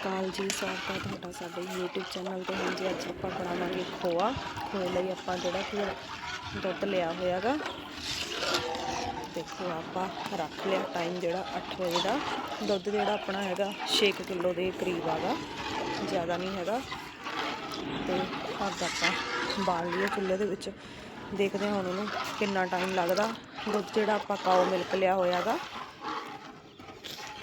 ਅਕਾਲ ਜੀ, ਸਵਾਗਤ ਹੈ ਤੁਹਾਡਾ ਸਾਡੇ YouTube ਚੈਨਲ ਤੇ। ਹੁਣ ਜੀ ਅੱਜ ਆਪਾਂ ਬਣਾਵਾਂਗੇ ਖੋਆ। ਖੋਏ ਲਈ ਆਪਾਂ ਜਿਹੜਾ ਕਿ ਦੁੱਧ ਲਿਆ ਹੋਇਆਗਾ ਦੇਖੋ ਆਪਾਂ ਰੱਖ ਲਿਆ। ਟਾਈਮ ਜਿਹੜਾ 8 ਵਜੇ ਦਾ। ਦੁੱਧ ਜਿਹੜਾ ਆਪਣਾ ਹੈਗਾ 6 ਕਿਲੋ ਦੇ ਕਰੀਬ ਆਗਾ। ਜ਼ਿਆਦਾ ਨਹੀਂ ਹੈਗਾ। ਤੇ ਅੱਜ ਆਪਾਂ ਬਾਲ ਲਈਏ ਚੁੱਲ੍ਹੇ ਦੇ ਵਿੱਚ। ਦੇਖਦੇ ਹਾਂ ਹੁਣ ਉਹਨੂੰ ਕਿੰਨਾ ਟਾਈਮ ਲੱਗਦਾ। ਦੁੱਧ ਜਿਹੜਾ ਆਪਾਂ ਕਾਓ ਮਿਲਕ ਲਿਆ ਹੋਇਆਗਾ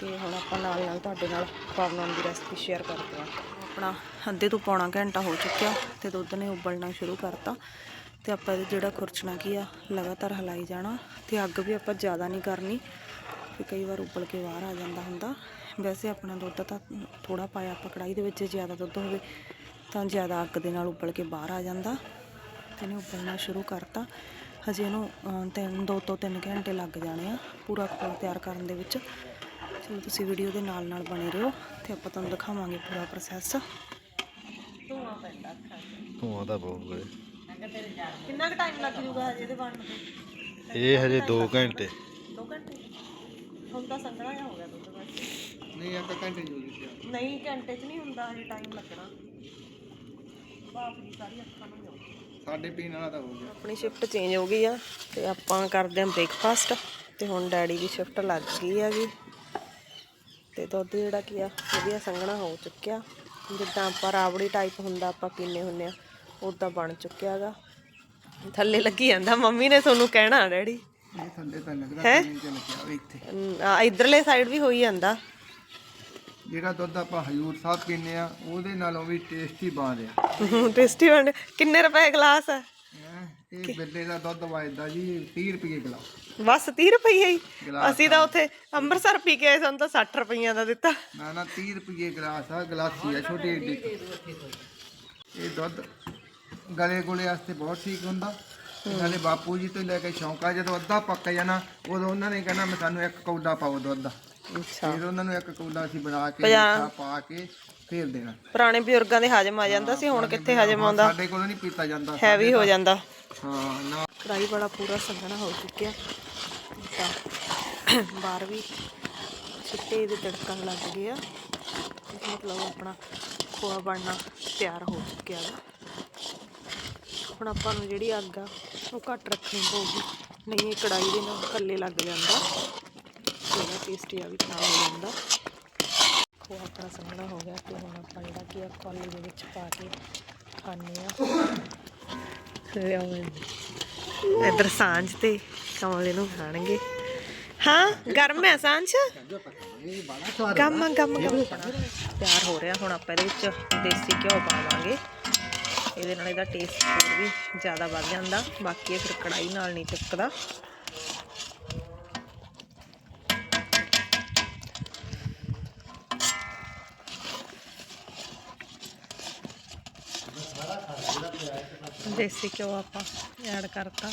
ਤੇ ਹੁਣ ਆਪਾਂ ਨਾਲ ਨਾਲ ਤੁਹਾਡੇ ਨਾਲ ਖਵਾ ਬਣਾਉਣ ਦੀ ਰੈਸਪੀ ਸ਼ੇਅਰ ਕਰਦੇ ਹਾਂ। ਆਪਣਾ ਅੱਧੇ ਤੋਂ ਪੌਣਾ ਘੰਟਾ ਹੋ ਚੁੱਕਿਆ ਤੇ ਦੁੱਧ ਨੇ ਉਬਲਣਾ ਸ਼ੁਰੂ ਕਰਤਾ ਤੇ ਆਪਾਂ ਇਹ ਜਿਹੜਾ ਖੁਰਚਣਾ ਕੀ ਆ ਲਗਾਤਾਰ ਹਲਾਈ ਜਾਣਾ ਤੇ ਅੱਗ ਵੀ ਆਪਾਂ ਜ਼ਿਆਦਾ ਨਹੀਂ ਕਰਨੀ ਕਿ ਕਈ ਵਾਰ ਉਬਲ ਕੇ ਬਾਹਰ ਆ ਜਾਂਦਾ ਹੁੰਦਾ। ਵੈਸੇ ਆਪਣਾ ਦੁੱਧ ਤਾਂ ਥੋੜਾ ਪਾਇਆ ਆਪਾਂ ਕੜਾਈ ਦੇ ਵਿੱਚ ਜੇ ਜ਼ਿਆਦਾ ਦੁੱਧ ਹੋਵੇ ਤਾਂ ਜ਼ਿਆਦਾ ਅੱਗ ਦੇ ਨਾਲ ਉਬਲ ਕੇ ਬਾਹਰ ਆ ਜਾਂਦਾ। ਤੇ ਇਹਨੇ ਉਬਲਣਾ ਸ਼ੁਰੂ ਕਰਤਾ। ਹਜੇ ਇਹਨੂੰ ਅਹ, ਤਿੰਨ ਦੋ ਤੋਂ ਤਿੰਨ ਘੰਟੇ ਲੱਗ ਜਾਣੇ ਆ ਪੂਰਾ ਖੋਲ ਤਿਆਰ ਕਰਨ ਦੇ ਵਿੱਚ। ਚਲੋ ਤੁਸੀਂ ਵੀਡੀਓ ਦੇ ਨਾਲ ਨਾਲ ਬਣੇ ਰਹੋ ਤੇ ਆਪਾਂ ਤੁਹਾਨੂੰ ਦਿਖਾਵਾਂਗੇ ਪੂਰਾ ਪ੍ਰੋਸੈਸ ਧੂਆਂ ਪੈਂਦਾ ਧੂਆਂ ਤਾਂ ਬਹੁਤ ਹੈ ਕਿੰਨਾ ਕੁ ਟਾਈਮ ਲੱਗ ਜੂਗਾ ਹਜੇ ਇਹਦੇ ਬਣਨ ਤੇ? ਇਹ ਹਜੇ 2 ਘੰਟੇ। 2 ਘੰਟੇ? ਹੁਣ ਤਾਂ ਸੰਘਣਾ ਹੋ ਗਿਆ ਦੁੱਧ ਬਸ। ਨਹੀਂ ਇੱਕ ਘੰਟੇ ਹੀ ਹੋ ਗਈ ਨਹੀਂ ਘੰਟੇ 'ਚ ਨਹੀਂ ਹੁੰਦਾ ਹਜੇ ਟਾਈਮ ਲੱਗਣਾ। ਬਾਪ ਦੀ ਸਾਰੀ ਅੱਖਾਂ ਨੂੰ ਜਾਊਗੀ ਸਾਡੇ ਪੀਣ ਵਾਲਾ ਤਾਂ ਹੋ ਗਿਆ। ਆਪਣੀ ਸ਼ਿਫਟ ਚੇਂਜ ਹੋ ਗਈ ਆ ਤੇ ਆਪਾਂ ਕਰਦੇ ਆਂ ਬ੍ਰੇਕਫਾਸਟ ਤੇ ਹੁਣ ਡੈਡੀ ਦੀ ਸ਼ਿਫਟ ਲੱਗ ਗਈ ਆ ਜੀ। ਤੇ ਦੁੱਧ ਜਿਹੜਾ ਕੀ ਆ ਵਧੀਆ ਸੰਘਣਾ ਹੋ ਚੁੱਕਿਆ। ਜਿੱਦਾਂ ਆਪਾਂ ਰਾਬੜੀ ਟਾਈਪ ਹੁੰਦਾ ਆਪਾਂ ਪੀਨੇ ਹੁੰਨੇ ਆ ਉਦਾਂ ਬਣ ਚੁੱਕਿਆ ਹੈਗਾ ਥੱਲੇ ਲੱਗੀ ਜਾਂਦਾ ਮੰਮੀ ਨੇ ਤੁਹਾਨੂੰ ਕਹਿਣਾ ਡੈਡੀ। ਇਹ ਥੱਲੇ ਤਾਂ ਲੱਗਦਾ ਪਾਣੀ ਚ ਲੱਗਿਆ ਵੇ ਇੱਥੇ। ਆ ਇਧਰਲੇ ਸਾਈਡ ਵੀ ਹੋਈ ਜਾਂਦਾ। ਜਿਹੜਾ ਦੁੱਧ ਆਪਾਂ ਹਜੂਰ ਸਾਹਿਬ ਪੀਨੇ ਆ ਉਹਦੇ ਨਾਲੋਂ ਵੀ ਟੇਸਟੀ ਬਣ ਰਿਹਾ। ਟੇਸਟੀ ਬਣ ਕਿੰਨੇ ਰੁਪਏ ਗਲਾਸ ਹੈ ਹੈਂ, ਇਹ ਬਿੱਲੇ ਦਾ ਦੁੱਧ ਵਜਦਾ ਜੀ 30 ਰੁਪਏ ਗਲਾਸ। ਬਸ 30 ਰੁਪਏ ਹੀ। ਗਲਾਸ ਅਸੀਂ ਤਾਂ ਉੱਥੇ ਅੰਮ੍ਰਿਤਸਰ ਪੀ ਕੇ ਆਏ ਸਾਨੂੰ ਤਾਂ 60 ਰੁਪਈਆਂ ਦਾ ਦਿੱਤਾ। ਨਾ ਨਾ 30 ਰੁਪਏ ਗਲਾਸ ਆ ਗਲਾਸੀ ਆ ਛੋਟੀ ਏਡੀ। ਇਹ ਦੁੱਧ ਗਲੇ ਗੁਲੇ ਵਾਸਤੇ ਬਹੁਤ ਠੀਕ ਹੁੰਦਾ। ਨਾਲੇ ਬਾਪੂ ਜੀ ਤੋਂ ਲੈ ਕੇ ਸ਼ੌਂਕਾ ਜਦੋਂ ਅੱਧਾ ਪੱਕ ਜਾਣਾ ਉਦੋਂ ਉਹਨਾਂ ਨੇ ਕਹਿਣਾ ਮੈਂ ਸਾਨੂੰ ਇੱਕ ਕੌਡਾ ਪਾਓ ਦੁੱਧ। ਦਾ ਅੱਛਾ। ਫਿਰ ਉਹਨਾਂ ਨੂੰ ਇੱਕ ਕੌਡਾ ਅਸੀਂ ਬਣਾ ਕੇ ਪੰਜਾਹ- ਮਿੱਠਾ ਪਾ ਕੇ ਫੇਰ ਦੇਣਾ। ਪੁਰਾਣੇ ਬਜ਼ੁਰਗਾਂ ਦੇ ਹਜਮ ਆ ਜਾਂਦਾ ਸੀ ਹੁਣ ਕਿੱਥੇ ਹਜਮ ਆਉਂਦਾ? ਸਾਡੇ ਕੋਲ ਨਹੀਂ ਪੀਤਾ ਜਾਂਦਾ ਹੈਵੀ ਹੋ ਜਾਂਦਾ। ਹਾਂ ਨਾ। ਕੜਾਈ ਬੜਾ ਪੂਰਾ ਸੰਘਣਾ ਹੋ ਚੁੱਕਿਆ। ਤਾਂ ਬਾਹਰ ਵੀ ਛਿੱਟੇ ਦੇ ਤੜਕਣ ਲੱਗ ਗਏ ਆ। ਮਤਲਬ ਆਪਣਾ ਖੋਆ ਬਣਨਾ ਤਿਆਰ ਹੋ ਚੁੱਕਿਆ ਵਾ। ਹੁਣ ਆਪਾਂ ਨੂੰ ਜਿਹੜੀ ਅੱਗ ਆ, ਉਹ ਘੱਟ ਰੱਖਣੀ ਪਊਗੀ। ਨਹੀਂ, ਇਹ ਕੜਾਈ ਦੇ ਨਾਲ ਕੱਲੇ ਲੱਗ ਜਾਂਦਾ। ਜਿਹੜਾ ਟੇਸਟੀ ਆ ਵੀ ਖਰਾਬ ਹੋ ਜਾਂਦਾ। ਖੋਆ ਆਪਣਾ ਸੰਘਣਾ ਹੋ ਗਿਆ ਤੇ ਹੁਣ ਆਪਾਂ ਜਿਹੜਾ ਕੀ ਆ, ਕੌਲੀ ਦੇ ਵਿੱਚ ਪਾ ਕੇ ਖਾਣੇ ਆ। ਲਿਆਓ ਇੱਧਰ ਸਾਂਝ ਤੇ ਕਮਲੇ ਨੂੰ ਖਾਣਗੇ। ਹਾਂ, ਗਰਮ ਹੈ ਸਾਂਝ? ਗਮ ਗਮ ਗਮ ਤਿਆਰ ਹੋ ਰਿਹਾ ਹੁਣ ਆਪਾਂ ਇਹਦੇ ਵਿੱਚ ਦੇਸੀ ਘਿਓ ਪਾਵਾਂਗੇ। ਇਹਦੇ ਨਾਲ ਇਹਦਾ ਟੇਸਟ ਹੋਰ ਵੀ ਜ਼ਿਆਦਾ ਵੱਧ ਜਾਂਦਾ। ਬਾਕੀ ਇਹ ਫਿਰ ਕੜਾਈ ਨਾਲ ਨਹੀਂ ਚਿਪਕਦਾ ਦੇਸੀ ਘਿਓ ਆਪਾਂ ਐਡ ਕਰਤਾ।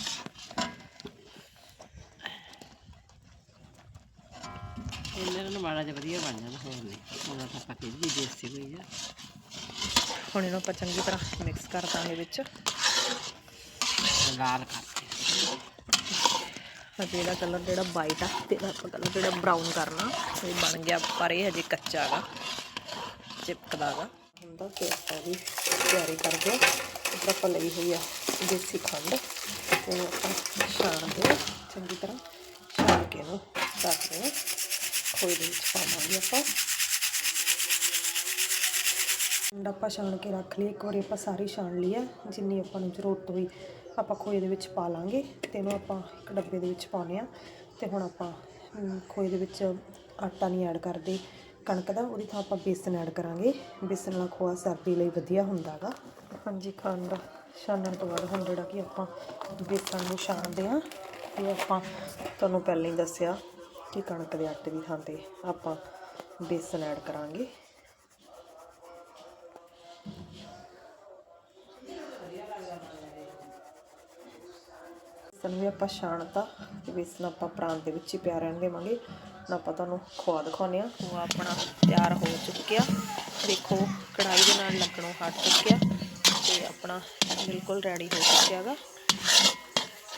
ਇਹਨਾਂ ਨੂੰ ਮਾੜਾ ਜਿਹਾ ਵਧੀਆ ਬਣ ਜਾਂਦਾ ਹੋਰ ਨਹੀਂ। ਉਹਨਾਂ ਤਾਂ ਪੱਕੀ ਦੀ ਦੇਸੀ ਹੋਈ ਆ? ਹੁਣ ਇਹਨੂੰ ਆਪਾਂ ਚੰਗੀ ਤਰ੍ਹਾਂ ਮਿਕਸ ਕਰ ਦਾਂਗੇ ਵਿੱਚ। ਲਾਲ ਕਰਕੇ। ਹਜੇ ਇਹਦਾ ਕਲਰ ਜਿਹੜਾ ਵਾਈਟ ਆ ਤੇ ਇਹਦਾ ਆਪਾਂ ਕਲਰ ਜਿਹੜਾ ਬਰਾਊਨ ਕਰਨਾ ਇਹ ਬਣ ਗਿਆ ਪਰ ਇਹ ਹਜੇ ਕੱਚਾ ਹੈਗਾ ਚਿਪਕਦਾ ਹੈਗਾ ਹੁੰਦਾ ਤੇ ਆਪਾਂ ਵੀ ਤਿਆਰੀ ਕਰਦੇ ਹਾਂ। ਇੱਧਰ ਆਪਾਂ ਲਈ ਹੋਈ ਆ ਦੇਸੀ ਖੰਡ ਤੇ ਇਹਨੂੰ ਆਪਾਂ ਛਾਣਦੇ ਹਾਂ। ਚੰਗੀ ਤਰ੍ਹਾਂ ਛਾਣ ਕੇ ਇਹਨੂੰ ਰੱਖਦੇ ਹਾਂ। ਖੋਏ ਦੇ ਵਿੱਚ ਪਾਵਾਂਗੇ ਆਪਾਂ। ਖੰਡ ਆਪਾਂ ਛਾਣ ਕੇ ਰੱਖ ਲਈ। ਇੱਕ ਵਾਰੀ ਆਪਾਂ ਸਾਰੀ ਛਾਣ ਲਈ ਆ। ਜਿੰਨੀ ਆਪਾਂ ਨੂੰ ਜ਼ਰੂਰਤ ਹੋਈ ਆਪਾਂ ਖੋਏ ਦੇ ਵਿੱਚ ਪਾ ਲਾਂਗੇ ਤੇ ਇਹਨੂੰ ਆਪਾਂ ਇੱਕ ਡੱਬੇ ਦੇ ਵਿੱਚ ਪਾਉਣੇ ਆ। ਤੇ ਹੁਣ ਆਪਾਂ ਖੋਏ ਦੇ ਵਿੱਚ ਆਟਾ ਨਹੀਂ ਐਡ ਕਰਦੇ। ਕਣਕ ਦਾ, ਉਹਦੀ ਥਾਂ ਆਪਾਂ ਬੇਸਣ ਐਡ ਕਰਾਂਗੇ। ਬੇਸਣ ਵਾਲਾ ਖੋਆ ਸਰਦੀ ਲਈ ਵਧੀਆ ਹੁੰਦਾ ਹੁੰਦਾਗਾ। ਹਾਂਜੀ, ਖਾਣ ਦਾ ਛਾਨਣ ਤੋਂ ਬਾਅਦ ਹੁਣ ਜਿਹੜਾ ਕਿ ਆਪਾਂ ਬੇਸਣ ਨੂੰ ਛਾਣਦੇ ਹਾਂ, ਇਹ ਆਪਾਂ ਤੁਹਾਨੂੰ ਪਹਿਲਾਂ ਹੀ ਦੱਸਿਆ ਕਿ ਕਣਕ ਦੇ ਆਟੇ ਦੀ ਥਾਂ ਤੇ ਆਪਾਂ ਬੇਸਣ ਐਡ ਕਰਾਂਗੇ। ਬੇਸਨ ਵੀ ਆਪਾਂ ਛਾਣਤਾ ਤੇ ਬੇਸਨ ਆਪਾਂ ਪ੍ਰਾਂਤ ਦੇ ਵਿੱਚ ਹੀ ਪਿਆ ਰਹਿਣ ਦੇਵਾਂਗੇ। ਹੁਣ ਆਪਾਂ ਤੁਹਾਨੂੰ ਖਵਾ ਦਿਖਾਉਂਦੇ ਆ ਉਹ ਆਪਣਾ ਤਿਆਰ ਹੋ ਚੁੱਕਿਆ। ਦੇਖੋ ਕੜਾਈ ਦੇ ਨਾਲ ਲੱਗਣੋਂ ਹਟ ਚੁੱਕਿਆ ਤੇ ਆਪਣਾ ਬਿਲਕੁਲ ਰੈਡੀ ਹੋ ਚੁੱਕਿਆ ਹੈਗਾ।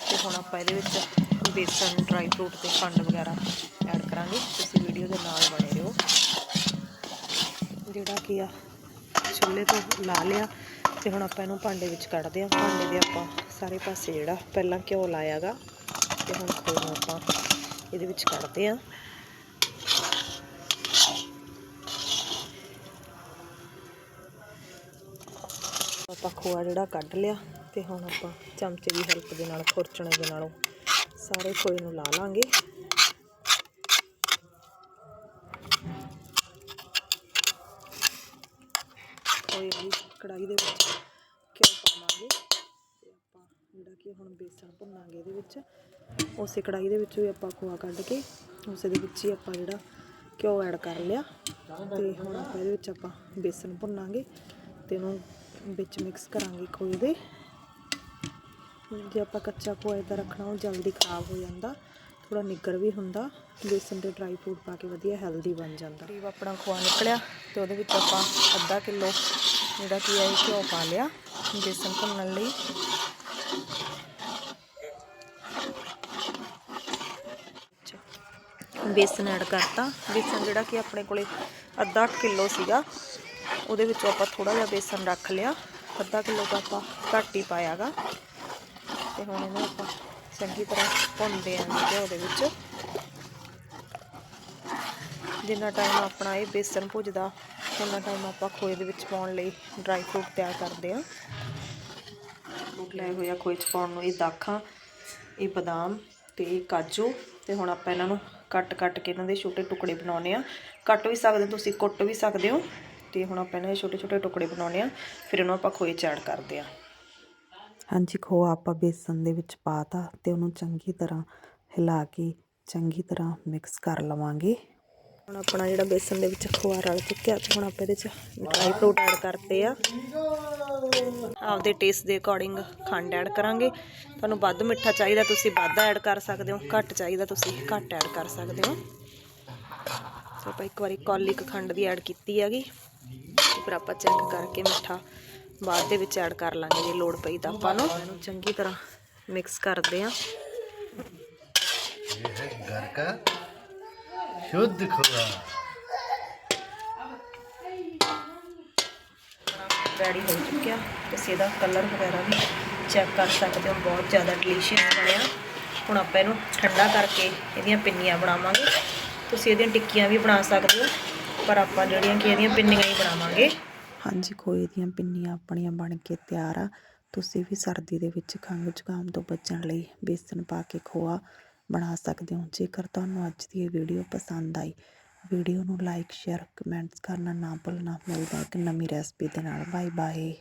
ਤੇ ਹੁਣ ਆਪਾਂ ਇਹਦੇ ਵਿੱਚ ਬੇਸਨ ਡਰਾਈ ਫਰੂਟ ਤੇ ਖੰਡ ਵਗੈਰਾ ਐਡ ਕਰਾਂਗੇ। ਤੁਸੀਂ ਵੀਡੀਓ ਦੇ ਨਾਲ ਬਣੇ ਰਹੋ। ਜਿਹੜਾ ਕੀ ਆ ਚੁੱਲ੍ਹੇ ਤੋਂ ਲਾ ਲਿਆ। ਤੇ ਹੁਣ ਆਪਾਂ ਇਹਨੂੰ ਭਾਂਡੇ ਵਿੱਚ ਕੱਢਦੇ ਹਾਂ। ਭਾਂਡੇ ਦੇ ਆਪਾਂ ਸਾਰੇ ਪਾਸੇ ਜਿਹੜਾ, ਪਹਿਲਾਂ ਘਿਓ ਲਾਇਆਗਾ ਤੇ ਹੁਣ ਖੋਏ ਨੂੰ ਆਪਾਂ ਇਹਦੇ ਵਿੱਚ ਕੱਢਦੇ ਹਾਂ। ਆਪਾਂ ਖੋਆ ਜਿਹੜਾ ਕੱਢ ਲਿਆ ਤੇ ਹੁਣ ਆਪਾਂ ਚਮਚੇ ਦੀ ਹੈਲਪ ਦੇ ਨਾਲ, ਖੁਰਚਣੇ ਦੇ ਨਾਲੋਂ ਸਾਰੇ ਖੋਏ ਨੂੰ ਲਾ ਲਾਂਗੇ। ਖੋਏ ਦੀ ਕੜਾਈ ਦੇ ਵਿੱਚ ਘਿਓ ਪਾਵਾਂਗੇ ਤੇ ਆਪਾਂ ਜਿਹੜਾ ਕਿ ਹੁਣ ਬੇਸਣ ਭੁੰਨਾਂਗੇ ਇਹਦੇ ਵਿੱਚ, ਉਸੇ ਕੜਾਈ ਦੇ ਵਿੱਚ ਵੀ ਆਪਾਂ ਖੋਆ ਕੱਢ ਕੇ, ਉਸੇ ਦੇ ਵਿੱਚ ਹੀ ਆਪਾਂ ਜਿਹੜਾ ਘਿਓ ਐਡ ਕਰ ਲਿਆ ਤੇ ਹੁਣ ਆਪਾਂ ਇਹਦੇ ਵਿੱਚ ਆਪਾਂ ਬੇਸਣ ਭੁੰਨਾਂਗੇ ਤੇ ਇਹਨੂੰ ਵਿੱਚ ਮਿਕਸ ਕਰਾਂਗੇ ਖੋਏ ਦੇ। ਜੇ ਆਪਾਂ ਕੱਚਾ ਖੋਆ ਇੱਦਾਂ ਰੱਖਣਾ, ਉਹ ਜਲਦੀ ਖਰਾਬ ਹੋ ਜਾਂਦਾ ਥੋੜਾ ਨਿੱਗਰ ਵੀ ਹੁੰਦਾ ਬੇਸਨ ਦੇ ਡਰਾਈ ਫਰੂਟ ਪਾ ਕੇ ਵਧੀਆ ਹੈਲਦੀ ਬਣ ਜਾਂਦਾ। ਕਰੀਬ ਆਪਣਾ ਖੋਆ ਨਿਕਲਿਆ ਤੇ ਉਹਦੇ ਵਿੱਚ ਆਪਾਂ ਅੱਧਾ ਕਿਲੋ ਜਿਹੜਾ ਕੀ ਹੈ ਇਹ ਘਿਓ ਪਾ ਲਿਆ ਬੇਸਨ ਭੁੰਨਣ ਲਈ। ਬੇਸਨ ਐਡ ਕਰਤਾ। ਬੇਸਨ ਜਿਹੜਾ ਕਿ ਆਪਣੇ ਕੋਲੇ ਅੱਧਾ ਕਿਲੋ ਸੀਗਾ, ਉਹਦੇ ਵਿੱਚੋਂ ਆਪਾਂ ਥੋੜਾ ਜਿਹਾ ਬੇਸਨ ਰੱਖ ਲਿਆ। ਅੱਧਾ ਕਿਲੋ ਦਾ ਆਪਾਂ ਘੱਟ ਹੀ ਪਾਇਆਗਾ। ਤੇ ਹੁਣ ਇਹਨੂੰ ਆਪਾਂ ਚੰਗੀ ਤਰ੍ਹਾਂ ਭੁੰਨਦੇ ਆਂ ਘਿਓ ਦੇ ਵਿੱਚ। ਜਿੰਨਾ ਟਾਈਮ ਆਪਣਾ ਇਹ ਬੇਸਨ ਭੁੱਜਦਾ ਉਨਾ ਟਾਈਮ ਆਪਾਂ ਖੋਏ ਦੇ ਵਿੱਚ ਪਾਉਣ ਲਈ ਡਰਾਈ ਫਰੂਟ ਤਿਆਰ ਕਰਦੇ ਆਂ ਫਰੂਟ ਲਏ ਹੋਏ ਆ ਖੋਏ ਚ ਪਾਉਣ ਨੂੰ ਇਹ ਦਾਖਾਂ, ਇਹ ਬਦਾਮ ਤੇ ਇਹ ਕਾਜੂ ਤੇ ਹੁਣ ਆਪਾਂ ਇਹਨਾਂ ਨੂੰ ਕੱਟ ਕੱਟ ਕੇ ਇਹਨਾਂ ਦੇ ਛੋਟੇ ਟੁਕੜੇ ਬਣਾਉਣੇ ਆ ਕੱਟ ਵੀ ਸਕਦੇ ਤੁਸੀਂ, ਕੁੱਟ ਵੀ ਸਕਦੇ ਹੋ ਤੇ ਹੁਣ ਆਪਾਂ ਇਹਨਾਂ ਦੇ ਛੋਟੇ ਛੋਟੇ ਟੁਕੜੇ ਬਣਾਉਣੇ ਆ ਫਿਰ ਇਹਨੂੰ ਆਪਾਂ ਖੋਏ ਚ ਐਡ ਕਰਦੇ ਆ ਹਾਂਜੀ, ਖੋਆ ਆਪਾਂ ਬੇਸਨ ਦੇ ਵਿੱਚ ਪਾਤਾ ਤੇ ਉਹਨੂੰ ਚੰਗੀ ਤਰ੍ਹਾਂ ਹਿਲਾ ਕੇ ਚੰਗੀ ਤਰ੍ਹਾਂ ਮਿਕਸ ਕਰ ਲਵਾਂਗੇ। ਹੁਣ ਆਪਣਾ ਜਿਹੜਾ ਬੇਸਨ ਦੇ ਵਿੱਚ ਖੋਆ ਰਲ ਚੁੱਕਿਆ ਤੇ ਹੁਣ ਆਪਾਂ ਇਹਦੇ 'ਚ ਡਰਾਈ ਫਰੂਟ ਐਡ ਕਰਤੇ ਆ। ਆਪਦੇ ਟੇਸਟ ਦੇ ਅਕੋਰਡਿੰਗ ਖੰਡ ਐਡ ਕਰਾਂਗੇ। ਤੁਹਾਨੂੰ ਵੱਧ ਮਿੱਠਾ ਚਾਹੀਦਾ, ਤੁਸੀਂ ਵੱਧ ਐਡ ਕਰ ਸਕਦੇ ਹੋ, ਘੱਟ ਚਾਹੀਦਾ, ਤੁਸੀਂ ਘੱਟ ਐਡ ਕਰ ਸਕਦੇ ਹੋ। ਤੇ ਆਪਾਂ ਇੱਕ ਵਾਰੀ ਕੌਲਿਕ ਖੰਡ ਦੀ ਐਡ ਕੀਤੀ ਹੈਗੀ। ਫਿਰ ਆਪਾਂ ਚੈੱਕ ਕਰਕੇ ਮਿੱਠਾ ਬਾਅਦ ਦੇ ਵਿੱਚ ਐਡ ਕਰ ਲਾਂਗੇ, ਜੇ ਲੋੜ ਪਈ ਤਾਂ ਆਪਾਂ ਨੂੰ। ਇਹਨੂੰ ਚੰਗੀ ਤਰ੍ਹਾਂ ਮਿਕਸ ਕਰਦੇ ਆ ਇਹ ਹੈ ਘਰ ਦਾ शुद्ध खोआ ਰੈਡੀ ਹੋ ਚੁੱਕਿਆ ਤੁਸੀਂ ਇਹਦਾ ਕਲਰ ਵਗੈਰਾ ਵੀ ਚੈੱਕ ਕਰ ਸਕਦੇ ਹੋ ਬਹੁਤ ਜ਼ਿਆਦਾ ਡਿਲੀਸ਼ੀਅਸ ਬਣਿਆ ਹੁਣ ਆਪਾਂ ਇਹਨੂੰ ਠੰਡਾ ਕਰਕੇ ਇਹਦੀਆਂ ਪਿੰਨੀਆਂ ਬਣਾਵਾਂਗੇ ਤੁਸੀਂ ਇਹਦੀਆਂ ਟਿੱਕੀਆਂ ਵੀ ਬਣਾ ਸਕਦੇ ਹੋ ਪਰ ਆਪਾਂ ਜਿਹੜੀਆਂ ਕਿ ਇਹਦੀਆਂ ਪਿੰਨੀਆਂ ਹੀ ਬਣਾਵਾਂਗੇ ਹਾਂਜੀ ਖੋਏ ਦੀਆਂ ਪਿੰਨੀਆਂ ਆਪਣੀਆਂ ਬਣ ਕੇ ਤਿਆਰ ਆ ਤੁਸੀਂ ਵੀ ਸਰਦੀ ਦੇ ਵਿੱਚ ਖੰਘ ਜ਼ੁਕਾਮ ਤੋਂ ਬਚਣ ਲਈ ਬੇਸਨ ਪਾ ਕੇ ਖੋਆ ਬਣਾ ਸਕਦੇ ਹੋ। ਜੇਕਰ ਤੁਹਾਨੂੰ ਅੱਜ ਦੀ ਇਹ ਵੀਡੀਓ ਪਸੰਦ ਆਈ, ਵੀਡੀਓ ਨੂੰ ਲਾਈਕ, ਸ਼ੇਅਰ, ਕਮੈਂਟਸ ਕਰਨਾ ਨਾ ਭੁੱਲਣਾ। ਮਿਲਦਾ ਇੱਕ ਨਵੀਂ ਰੈਸਪੀ ਦੇ ਨਾਲ। Bye bye